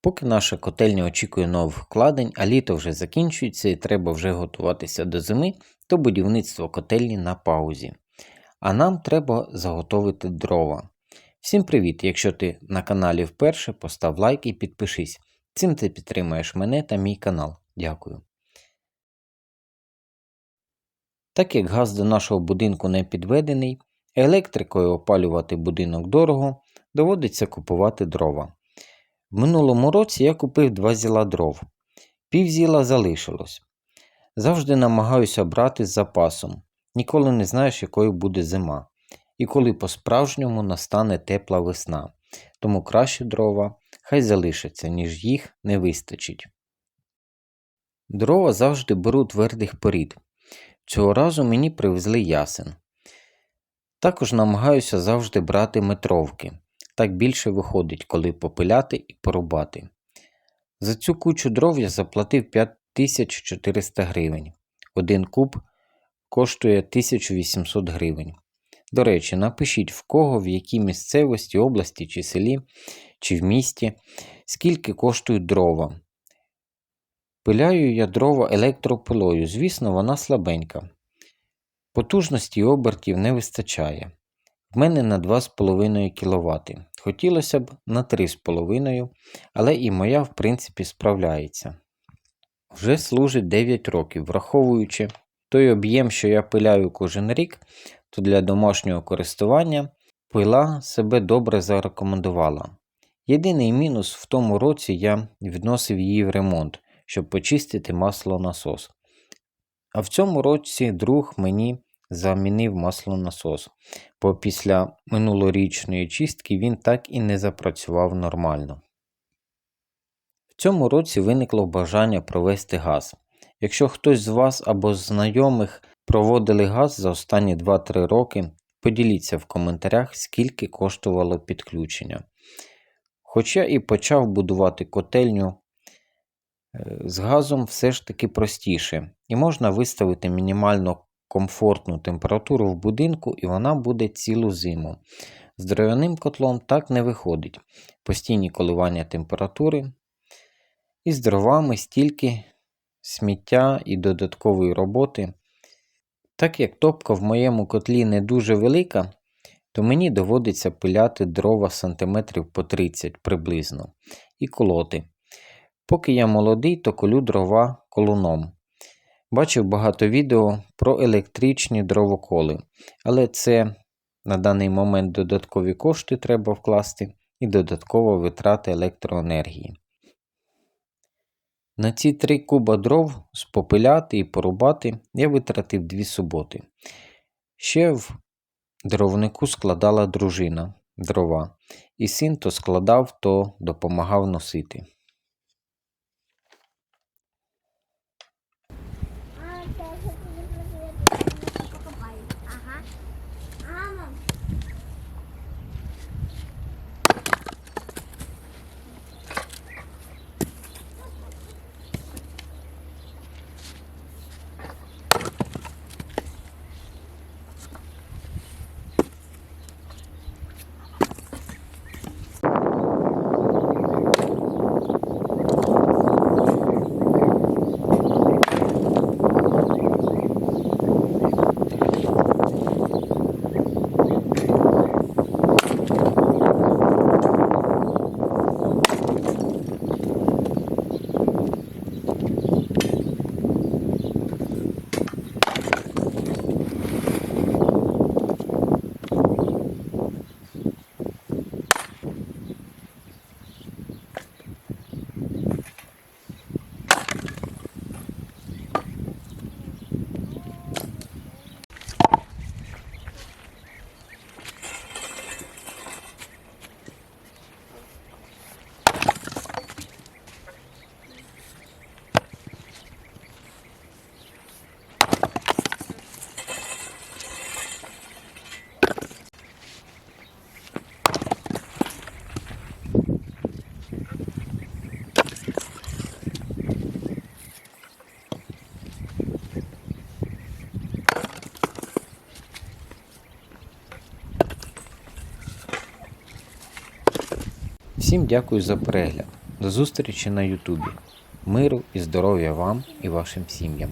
Поки наша котельня очікує нових вкладень, а літо вже закінчується і треба вже готуватися до зими, то будівництво котельні на паузі. А нам треба заготовити дрова. Всім привіт! Якщо ти на каналі вперше, постав лайк і підпишись. Цим ти підтримаєш мене та мій канал. Дякую. Так як газ до нашого будинку не підведений, електрикою опалювати будинок дорого, доводиться купувати дрова. В минулому році я купив два зіла дров. Пів зіла залишилось. Завжди намагаюся брати з запасом. Ніколи не знаєш, якою буде зима. І коли по-справжньому настане тепла весна. Тому краще дрова хай залишаться, ніж їх не вистачить. Дрова завжди беру твердих порід. Цього разу мені привезли ясен. Також намагаюся завжди брати метровки. Так більше виходить, коли попиляти і порубати. За цю кучу дров я заплатив 5400 гривень. Один куб коштує 1800 гривень. До речі, напишіть в кого, в якій місцевості, області чи селі, чи в місті, скільки коштують дрова. Пиляю я дрова електропилою, звісно, вона слабенька. Потужності обертів не вистачає. В мене на 2,5 кВт. Хотілося б на 3,5, але і моя, в принципі, справляється. Вже служить 9 років, враховуючи той об'єм, що я пиляю кожен рік, то для домашнього користування пила себе добре зарекомендувала. Єдиний мінус в тому році я відносив її в ремонт, щоб почистити маслонасос. А в цьому році друг мені замінив маслонасос, бо після минулорічної чистки він так і не запрацював нормально. В цьому році виникло бажання провести газ. Якщо хтось з вас або з знайомих проводили газ за останні 2-3 роки, поділіться в коментарях, скільки коштувало підключення. Хоча і почав будувати котельню е, з газом все ж таки простіше, і можна виставити мінімально комфортну температуру в будинку, і вона буде цілу зиму. З дерев'яним котлом так не виходить. Постійні коливання температури. І з дровами стільки сміття і додаткової роботи. Так як топка в моєму котлі не дуже велика, то мені доводиться пиляти дрова сантиметрів по 30 приблизно і колоти. Поки я молодий, то колю дрова колуном. Бачив багато відео про електричні дровоколи, але це на даний момент додаткові кошти треба вкласти і додаткова витрата електроенергії. На ці три куба дров спопиляти і порубати я витратив дві суботи. Ще в дровнику складала дружина дрова, і син то складав, то допомагав носити. Всім дякую за перегляд. До зустрічі на Ютубі. Миру і здоров'я вам і вашим сім'ям.